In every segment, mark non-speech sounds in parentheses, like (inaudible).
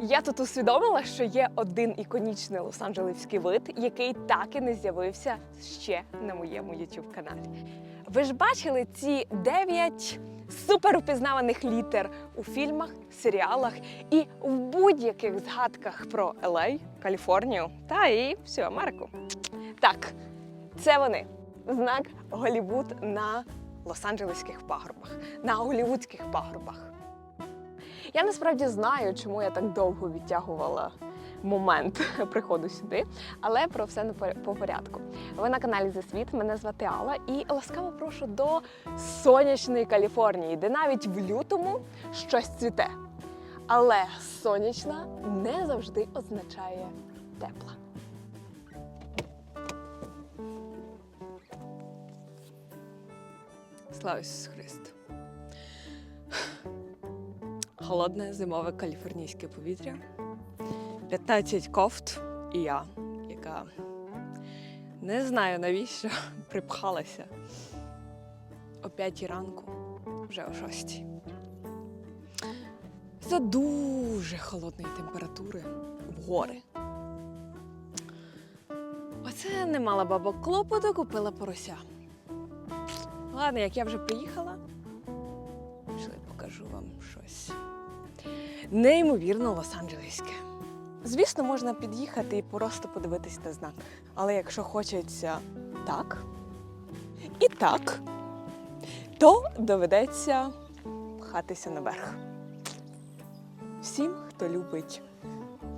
Я тут усвідомила, що є один іконічний лос-анджелеський вид, який так і не з'явився ще на моєму youtube каналі. Ви ж бачили ці дев'ять суперупізнаваних літер у фільмах, серіалах і в будь-яких згадках про LA, Каліфорнію та і всю Америку. Так, це вони. Знак Голівуд на Лос-Анджелеських пагорбах, на голівудських пагорбах. Я насправді знаю, чому я так довго відтягувала момент (laughs) приходу сюди, але про все по- по порядку. Ви на каналі «За світ», мене звати Алла, і ласкаво прошу до сонячної Каліфорнії, де навіть в лютому щось цвіте. Але сонячна не завжди означає тепла. Слава Ісусу Христу! Холодне зимове каліфорнійське повітря, 15 кофт і я, яка не знаю навіщо (laughs) припхалася о 5 ранку, вже о 6. За дуже холодної температури в гори. Оце не мала баба клопоту, купила порося. Ладно, як я вже приїхала, пішли покажу вам щось неймовірно лос-анджелеське. Звісно, можна під'їхати і просто подивитись на знак. Але якщо хочеться так і так, то доведеться пхатися наверх. Всім, хто любить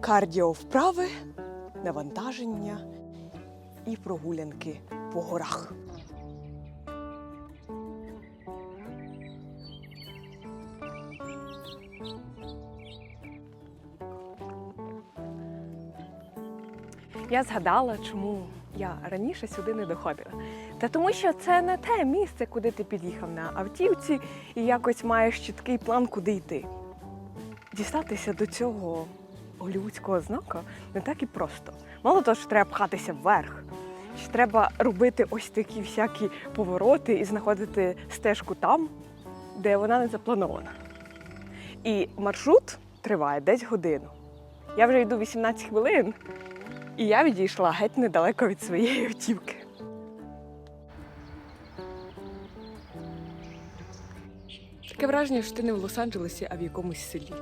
кардіовправи, навантаження і прогулянки по горах. Я згадала, чому я раніше сюди не доходила. Та тому, що це не те місце, куди ти під'їхав на автівці і якось маєш чіткий план, куди йти. Дістатися до цього голівудського знака не так і просто. Мало того, що треба пхатися вверх. Ще треба робити ось такі всякі повороти і знаходити стежку там, де вона не запланована. І маршрут триває десь годину. Я вже йду 18 хвилин, і я відійшла геть недалеко від своєї автівки. Таке враження, що ти не в Лос-Анджелесі, а в якомусь селі.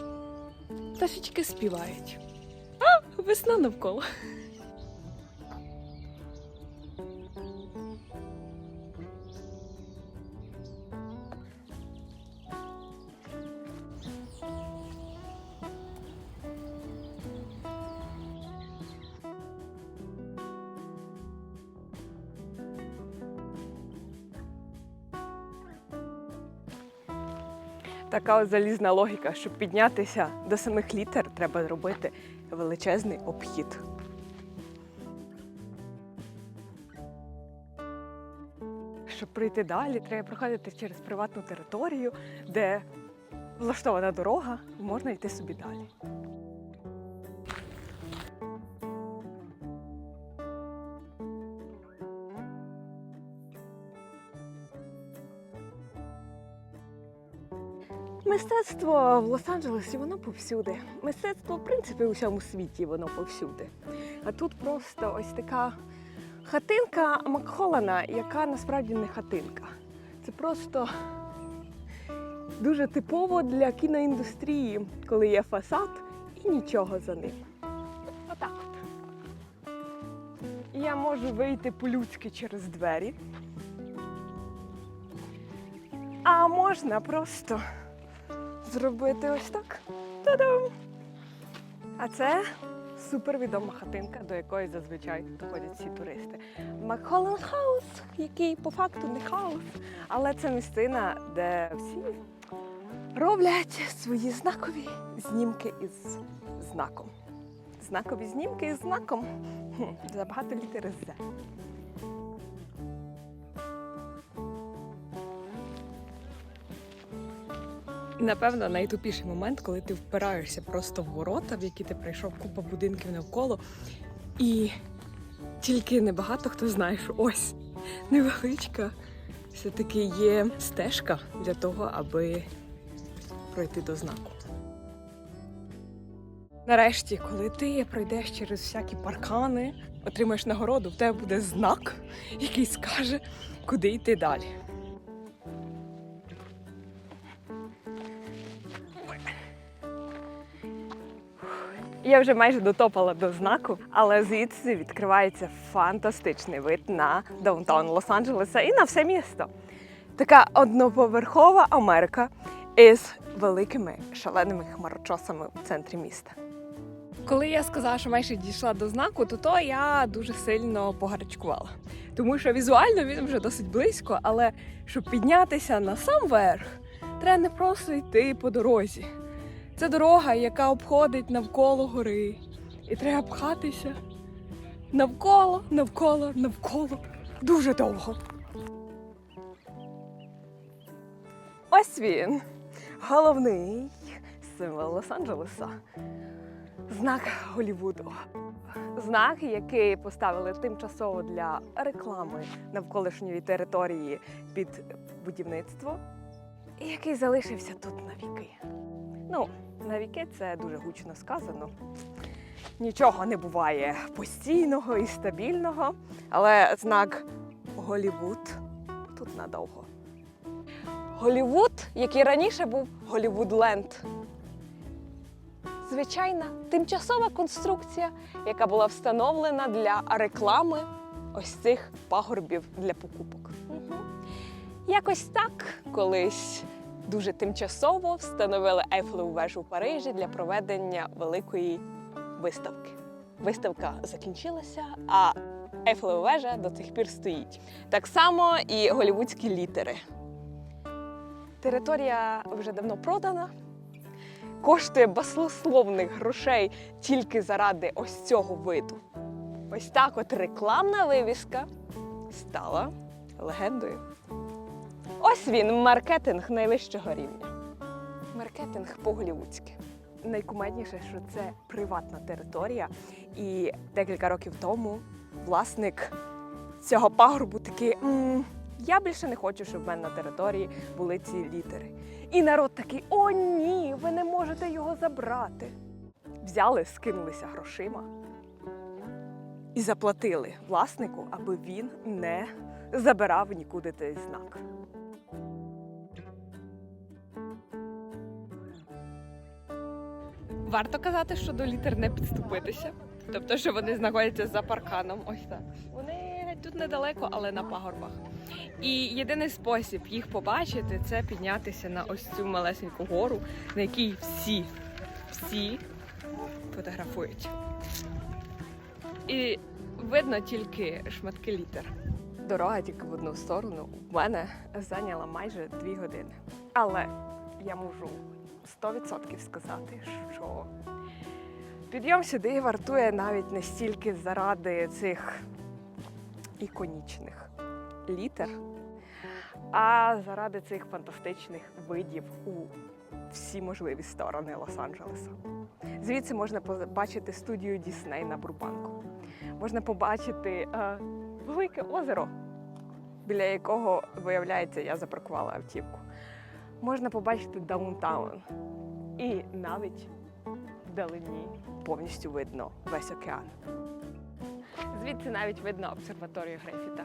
Пташечки співають. А, весна навколо. Така залізна логіка, щоб піднятися до самих літер, треба зробити величезний обхід. Щоб прийти далі, треба проходити через приватну територію, де влаштована дорога, можна йти собі далі. Мистецтво в Лос-Анджелесі воно повсюди. Мистецтво, в принципі, у всьому світі воно повсюди. А тут просто ось така хатинка Макхолана, яка насправді не хатинка. Це просто дуже типово для кіноіндустрії, коли є фасад і нічого за ним. Отак от. Я можу вийти по-людськи через двері. А можна просто зробити ось так. Та-дам! А це супервідома хатинка, до якої зазвичай доходять всі туристи. Макхолланд Хаус, який по факту не хаус, але це місцина, де всі роблять свої знакові знімки із знаком. Знакові знімки із знаком. Забагато літери з. Напевно, найтупіший момент, коли ти впираєшся просто в ворота, в які ти прийшов купа будинків навколо, і тільки небагато хто знає, що ось невеличка все-таки є стежка для того, аби пройти до знаку. Нарешті, коли ти пройдеш через всякі паркани, отримаєш нагороду, в тебе буде знак, який скаже, куди йти далі. Я вже майже дотопала до знаку, але звідси відкривається фантастичний вид на даунтаун Лос-Анджелеса і на все місто. Така одноповерхова Америка із великими шаленими хмарочосами в центрі міста. Коли я сказала, що майже дійшла до знаку, то то я дуже сильно погарячкувала. Тому що візуально він вже досить близько, але щоб піднятися на сам верх, треба не просто йти по дорозі. Це дорога, яка обходить навколо гори. І треба пхатися навколо, навколо, навколо. Дуже довго. Ось він. Головний символ Лос-Анджелеса. Знак Голівуду. Знак, який поставили тимчасово для реклами навколишньої території під будівництво, і який залишився тут навіки. Ну, навіки це дуже гучно сказано. Нічого не буває постійного і стабільного, але знак Голівуд тут надовго. Голівуд, який раніше був Голівудленд. Звичайна тимчасова конструкція, яка була встановлена для реклами ось цих пагорбів для покупок. Мгм. Якось так колись дуже тимчасово встановили Ейфелеву вежу в Парижі для проведення великої виставки. Виставка закінчилася, а Ейфелева вежа до цих пір стоїть. Так само і голівудські літери. Територія вже давно продана, коштує баслословних грошей тільки заради ось цього виду. Ось так от рекламна вивіска стала легендою. Ось він, маркетинг найвищого рівня. Маркетинг по-голівудськи. Найкумедніше, що це приватна територія, і декілька років тому власник цього пагорбу такий. «М, я більше не хочу, щоб в мене на території були ці літери. І народ такий: о, ні, ви не можете його забрати. Взяли, скинулися грошима і заплатили власнику, аби він не забирав нікуди цей знак. Варто казати, що до літер не підступитися. Тобто, що вони знаходяться за парканом. Ось так. Вони тут недалеко, але на пагорбах. І єдиний спосіб їх побачити це піднятися на ось цю малесеньку гору, на якій всі, всі фотографують. І видно тільки шматки літер. Дорога тільки в одну сторону в мене зайняла майже дві години. Але я можу 100% сказати, що підйом сюди вартує навіть не стільки заради цих іконічних літер, а заради цих фантастичних видів у всі можливі сторони Лос-Анджелеса. Звідси можна побачити студію Дісней на Бурбанку. Можна побачити е, велике озеро, біля якого, виявляється, я запаркувала автівку. Можна побачити даунтаун. І навіть вдалині повністю видно весь океан. Звідси навіть видно обсерваторію Грифіта.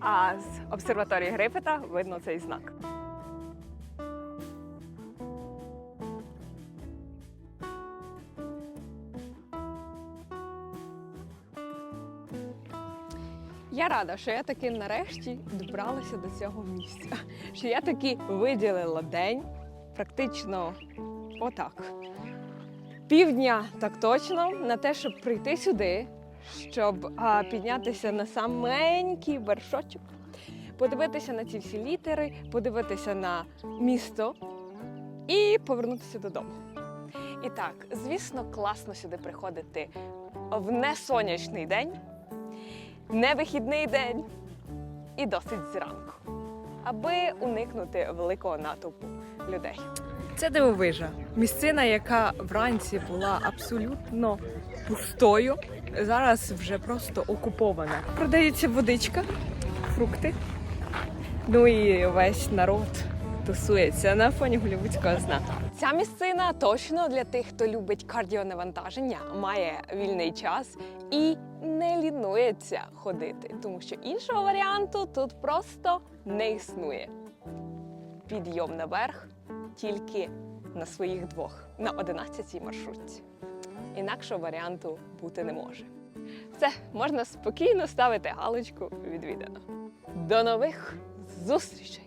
А з обсерваторії Грифіта видно цей знак. Я рада, що я таки нарешті добралася до цього місця. Що я таки виділила день, практично отак. Півдня так точно на те, щоб прийти сюди, щоб а, піднятися на саменький вершочок, подивитися на ці всі літери, подивитися на місто і повернутися додому. І так, звісно, класно сюди приходити в несонячний день, невихідний день і досить зранку, аби уникнути великого натовпу людей. Це дивовижа. Місцина, яка вранці була абсолютно пустою, зараз вже просто окупована. Продається водичка, фрукти. Ну і весь народ тусується на фоні голівудського сна. Ця місцина точно для тих, хто любить кардіонавантаження, має вільний час і не лінується ходити, тому що іншого варіанту тут просто не існує. Підйом наверх тільки на своїх двох на 11-й маршрутці. Інакшого варіанту бути не може. Все, можна спокійно ставити галочку відвідано. До нових зустрічей!